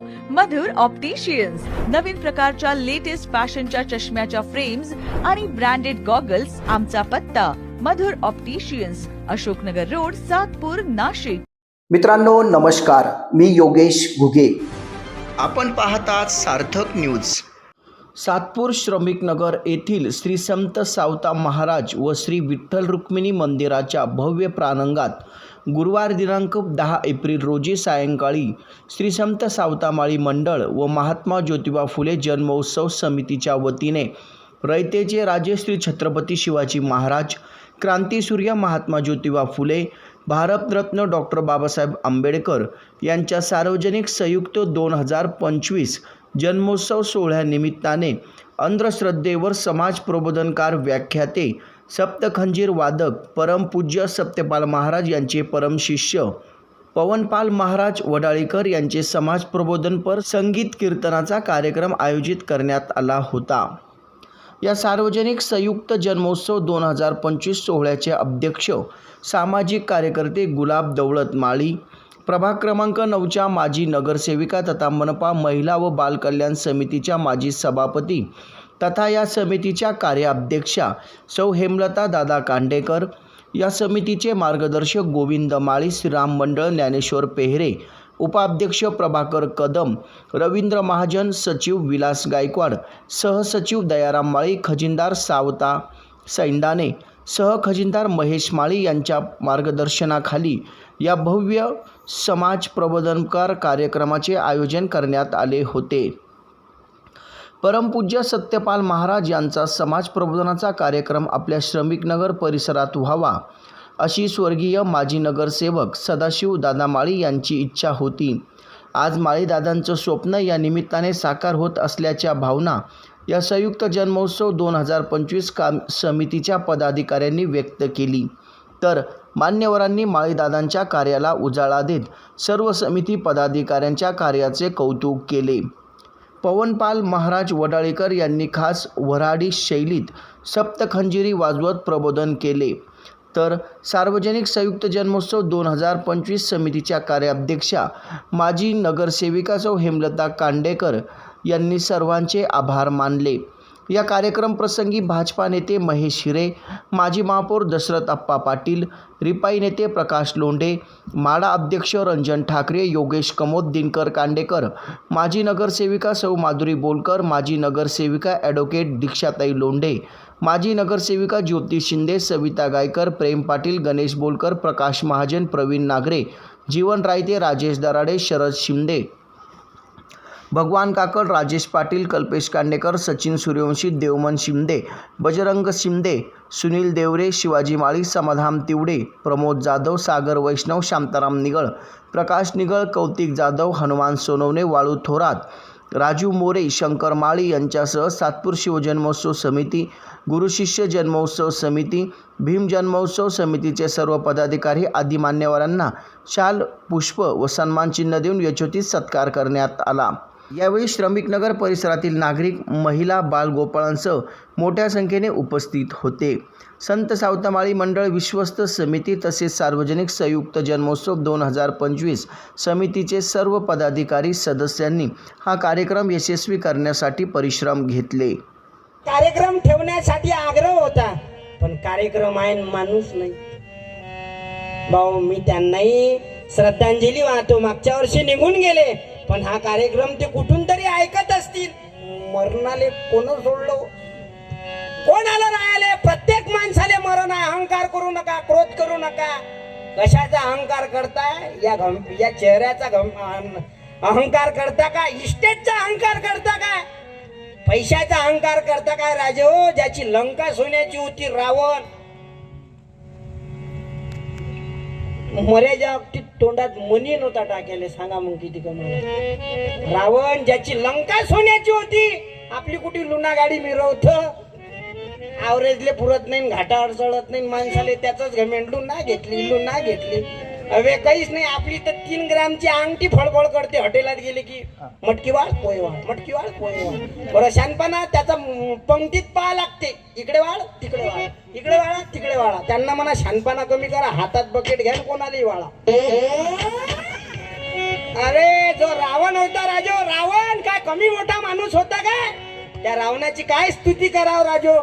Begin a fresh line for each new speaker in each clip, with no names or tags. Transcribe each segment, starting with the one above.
मधुर opticians नवीन प्रकारच्या latest फॅशनच्या चष्म्याच्या फ्रेम्स आणि ब्रँडेड गॉगल्स आमचा पत्ता. Madhur opticians Ashoknagar road Satpur Nashik.
मित्रांनो नमस्कार. मी योगेश घुगे.
आपण पाहतात सार्थक न्यूज
सातपूर श्रमिक नगर येथील श्री संत सावता महाराज व श्री विठ्ठल रुक्मिणी मंदिराच्या भव्य प्रांगणात गुरुवार दिनांक दहा एप्रिल रोजी सायंकाळी श्री संत सावतामाळी मंडळ व महात्मा ज्योतिबा फुले जन्मोत्सव समितीच्या वतीने रयतेचे राजे श्री छत्रपती शिवाजी महाराज क्रांतीसूर्य महात्मा ज्योतिबा फुले भारतरत्न डॉक्टर बाबासाहेब आंबेडकर यांच्या सार्वजनिक संयुक्त दोन हजार पंचवीस जन्मोत्सव सोहळ्यानिमित्ताने अंधश्रद्धेवर समाज प्रबोधनकार व्याख्याते सप्तखंजीर वादक परमपूज्य सत्यपाल महाराज यांचे परमशिष्य पवनपाल महाराज वडाळीकर यांचे समाज प्रबोधनपर संगीत कीर्तनाचा कार्यक्रम आयोजित करण्यात आला होता. या सार्वजनिक संयुक्त जन्मोत्सव दोन हजार पंचवीस सोहळ्याचे अध्यक्ष सामाजिक कार्यकर्ते गुलाब दौलत माळी प्रभाग क्रमांक नऊच्या माजी नगरसेविका तथा मनपा महिला व बालकल्याण समितीच्या माजी सभापती तथा या समितीच्या कार्याध्यक्षा सौ हेमलता दादा कांडेकर या समितीचे मार्गदर्शक गोविंद माळी श्रीराम मंडळ ज्ञानेश्वर पेहरे उपाध्यक्ष प्रभाकर कदम रवींद्र महाजन सचिव विलास गायकवाड सहसचिव दयाराम माळी खजिनदार सावता सैंदाने सहखजिनदार महेश माळी यांच्या मार्गदर्शनाखाली या भव्य समाज प्रबोधनकार कार्यक्रमाचे आयोजन करण्यात आले होते. परमपूज्य सत्यपाल महाराज यांचा समाज प्रबोधनाचा कार्यक्रम आपल्या श्रमिकनगर परिसरात व्हावा अशी स्वर्गीय माजी नगरसेवक सदाशिव दादा माळी यांची इच्छा होती. आज माळीदादांचं स्वप्न या निमित्ताने साकार होत असल्याच्या भावना या संयुक्त जन्मोत्सव दोन हजार पंचवीस काम समितीच्या पदाधिकाऱ्यांनी व्यक्त केली. तर मान्यवरांनी माळीदादांच्या कार्याला उजाळा देत सर्व समिती पदाधिकाऱ्यांच्या कार्याचे कौतुक केले. पवनपाल महाराज वडाळेकर यांनी खास वऱ्हाडी शैलीत सप्तखंजिरी वाजवत प्रबोधन केले. तर सार्वजनिक संयुक्त जन्मोत्सव दोन हजार पंचवीस समितीच्या कार्याध्यक्षा माजी नगरसेविका सौ हेमलता कांडेकर यांनी सर्वांचे आभार मानले. या कार्यक्रम प्रसंगी भाजपा नेते महेश हिरे माजी महापौर दशरथ अप्पा पाटील रिपाई नेते प्रकाश लोंढे माडा अध्यक्ष रंजन ठाकरे योगेश कमोद दिनकर कांडेकर माजी नगरसेविका सौ माधुरी बोलकर माजी नगरसेविका ॲडव्होकेट दीक्षाताई लोंढे माजी नगरसेविका ज्योती शिंदे सविता गायकर प्रेम पाटील गणेश बोलकर प्रकाश महाजन प्रवीण नागरे जीवन रायते राजेश दराडे शरद शिंदे भगवान काकड राजेश पाटील कल्पेश कांडेकर सचिन सूर्यवंशी देवमन शिंदे बजरंग शिंदे सुनील देवरे शिवाजी माळी समाधान तिवडे प्रमोद जाधव सागर वैष्णव शांताराम निगळ प्रकाश निगळ कौतिक जाधव हनुमान सोनवणे वाळू थोरात राजू मोरे शंकर माळी यांच्यासह सातपूर शिवजन्मोत्सव समिती गुरुशिष्य जन्मोत्सव समिती भीम जन्मोत्सव समितीचे सर्व पदाधिकारी आदी मान्यवरांना शाल पुष्प व सन्मानचिन्ह देऊन यचोतीत सत्कार करण्यात आला. यावेळी श्रमिकनगर परिसरातील नागरिक महिला बालगोपाळांसह मोठ्या संख्येने उपस्थित होते. संत सावतामाळी मंडळ विश्वस्त समिती तसेच सार्वजनिक संयुक्त जन्मोत्सव दोन हजार पंचवीस समितीचे सर्व पदाधिकारी सदस्यांनी हा कार्यक्रम यशस्वी करण्यासाठी परिश्रम घेतले.
कार्यक्रम ठेवण्यासाठी आग्रह होता पण कार्यक्रम आहे माणूस नाही. भाऊ मी त्यांनाही श्रद्धांजली वाहतो. मागच्या वर्षी निघून गेले पण हा कार्यक्रम ते कुठून तरी ऐकत असतील. मरणाले कोण सोडलो? कोण आलं राहिले प्रत्येक माणसाले मरण अहंकार करू नका क्रोध करू नका. कशाचा अहंकार करताय? या गम या चेहऱ्याचा गम अहंकार करता का? इस्टेटचा अहंकार करता का? पैशाचा अहंकार करता काय राजे हो? ज्याची लंका सोन्याची होती रावण. मरे बाबतीत तोंडात मनी नव्हता टाक्याला सांगा मग किती कमाल रावण ज्याची लंका सोन्याची होती आपली कुठे लुना गाडी मिरवत? आवरेजले पुरत नाही घाटा अडचळत नाही माणसाले त्याच घमेंड ना घेतली लुना घेतली. अवे काहीच नाही. आपली तर तीन ग्रामची अंगठी फळफळ करते. हॉटेलात गेले की मटकी वाळ पोहे वाळ. मटकी वाळ पोहे वाळ. बरं शानपणा त्याचा पंक्तीत पाहा लागते. इकडे वाळ तिकडे वाळ. इकडे वाळा तिकडे वाळा. त्यांना म्हणा शानपणा कमी करा. हातात बकेट घ्या कोणालाही वाळा. अरे जो रावण होता राजो कमी मोठा माणूस होता काय? त्या रावणाची काय स्तुती करावं राजो?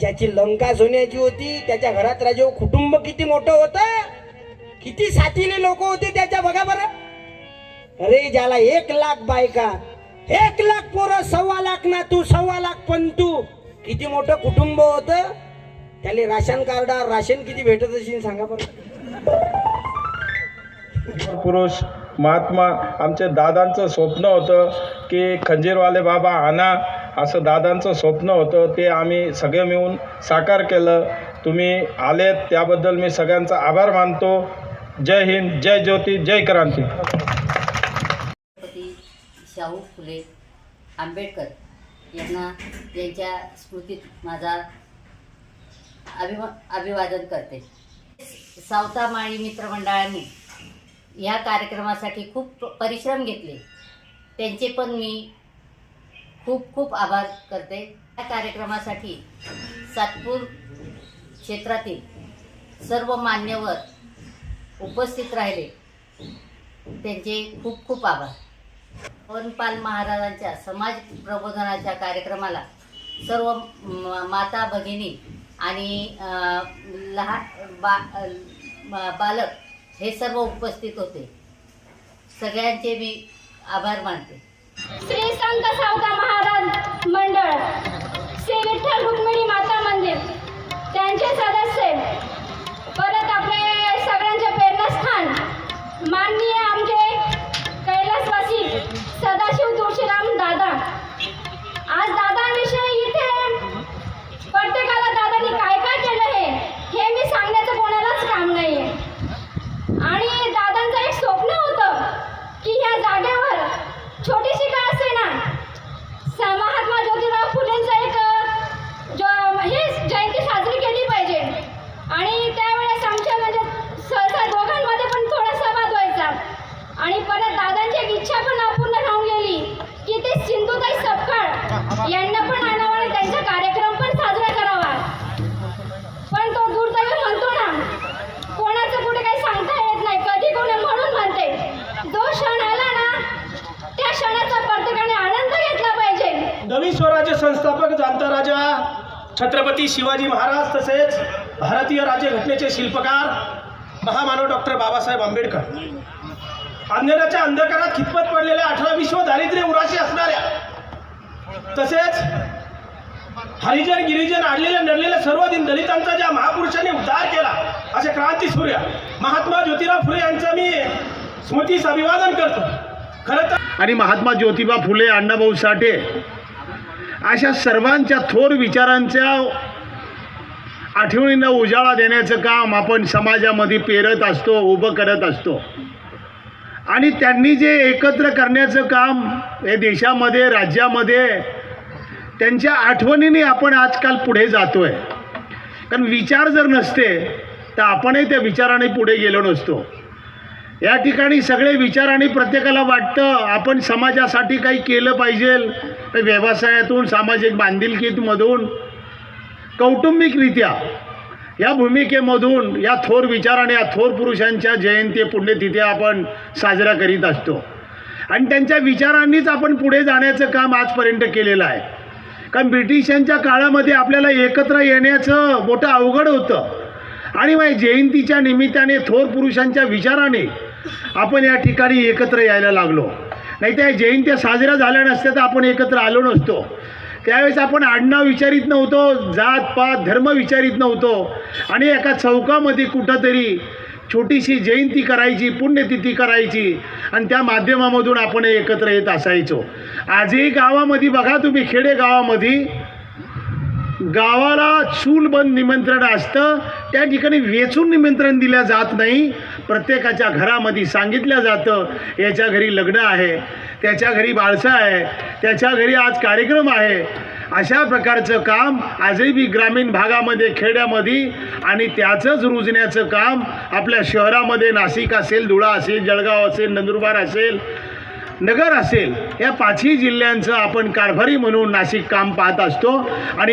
ज्याची लंका सोन्याची होती त्याच्या घरात राजो कुटुंब किती मोठं होतं? किती साथीले लोक होते त्याच्या बघा बरं. अरे ज्याला एक लाख बायका एक लाख पोरं सव्वा लाख ना तू सव्वा लाख पण तू. किती मोठं कुटुंब होत. त्याला राशन कार्डावर राशन किती भेटत असेल सांगा बरं.
पुरुष महात्मा आमच्या दादांचं स्वप्न होतं की खंजीरवाले बाबा आणा असं दादांचं स्वप्न होतं. ते आम्ही सगळे मिळून साकार केलं. तुम्ही आलेत त्याबद्दल मी सगळ्यांचा आभार मानतो. जय हिंद जय ज्योती जय क्रांती.
छत्रपती शाहू फुले आंबेडकर यांना यांच्या स्मृतीत माझा अभिमा अभिवादन करते. सावतामाळी मित्रमंडळांनी ह्या कार्यक्रमासाठी खूप परिश्रम घेतले. त्यांचे पण मी खूप खूप आभार करते. या कार्यक्रमासाठी सातपूर क्षेत्रातील सर्व मान्यवर उपस्थित राहिले. त्यांचे खूप खूप आभार. वनपाल महाराजांच्या समाज प्रबोधनाच्या कार्यक्रमाला सर्व म- माता भगिनी आणि लहान बा बालक हे सर्व उपस्थित होते. सगळ्यांचे मी आभार मानते.
श्री संत सावता महाराज
संस्थापक जाणता राजा छत्रपती शिवाजी महाराज तसेच भारतीय राज्यघटनेचे शिल्पकार महामानव डॉक्टर बाबासाहेब आंबेडकर. अंधेराच्या अंधकारात खितपत पडलेल्या अठरा विश्व दारिद्र्य उराशी असणाऱ्या तसेच हरिजन गिरिजन आडलेल्या नडलेल्या सर्व दिन दलितांचा ज्या महापुरुषांनी उद्धार केला असे क्रांती सूर्य महात्मा ज्योतिराव फुले यांचं मी स्मृतीस अभिवादन करतो. खरं तर
आणि महात्मा ज्योतिबा फुले अण्णाभाऊ साठे अशा सर्वांच्या थोर विचारांच्या आठवणींना उजाळा देण्याचं काम आपण समाजामध्ये पेरत असतो उभं करत असतो. आणि त्यांनी जे एकत्र करण्याचं काम हे देशामध्ये राज्यामध्ये त्यांच्या आठवणीने आपण आजकाल पुढे जातो आहे कारण विचार जर नसते तर आपणही त्या विचाराने पुढे गेलो नसतो. या ठिकाणी सगळे विचार आणि प्रत्येकाला वाटतं आपण समाजासाठी काही केलं पाहिजे. काही व्यवसायातून सामाजिक बांधिलकीतमधून कौटुंबिकरित्या या भूमिकेमधून या थोर विचार आणि या थोर पुरुषांच्या जयंती पुण्यतिथी आपण साजरा करीत असतो. आणि त्यांच्या विचारांनीच आपण पुढे जाण्याचं काम आजपर्यंत केलेलं आहे. कारण ब्रिटिशांच्या काळामध्ये आपल्याला एकत्र येण्याचं मोठं अवघड होतं. आणि मग जयंतीच्या निमित्ताने थोर पुरुषांच्या विचाराने आपण या ठिकाणी एकत्र यायला लागलो. नाही त्या जयंत्या साजऱ्या झाल्या नसत्या तर आपण एकत्र आलो नसतो. त्यावेळेस आपण आडनाव विचारित नव्हतो जात पात धर्म विचारित नव्हतो. आणि एका चौकामध्ये कुठंतरी छोटीशी जयंती करायची पुण्यतिथी करायची आणि त्या माध्यमामधून आपण एकत्र येत असायचो. आजही गावामध्ये बघा तुम्ही खेडेगावामध्ये गावाला चूलबंद निमंत्रण असतं. त्या ठिकाणी वेचून निमंत्रण दिलं जात नाही. प्रत्येकाच्या घरामध्ये सांगितलं जातं याच्या घरी लग्न आहे त्याच्या घरी बाळसा आहे त्याच्या घरी आज कार्यक्रम आहे. अशा प्रकारचं काम आजही बी ग्रामीण भागामध्ये खेड्यामध्ये आणि त्याचंच रुजण्याचं काम आपल्या शहरामध्ये नाशिक असेल धुळा असेल जळगाव असेल नंदुरबार असेल नगर असेल या पाचही जिल्ह्यांचं आपण कारभारी म्हणून नाशिक काम पाहत असतो. आणि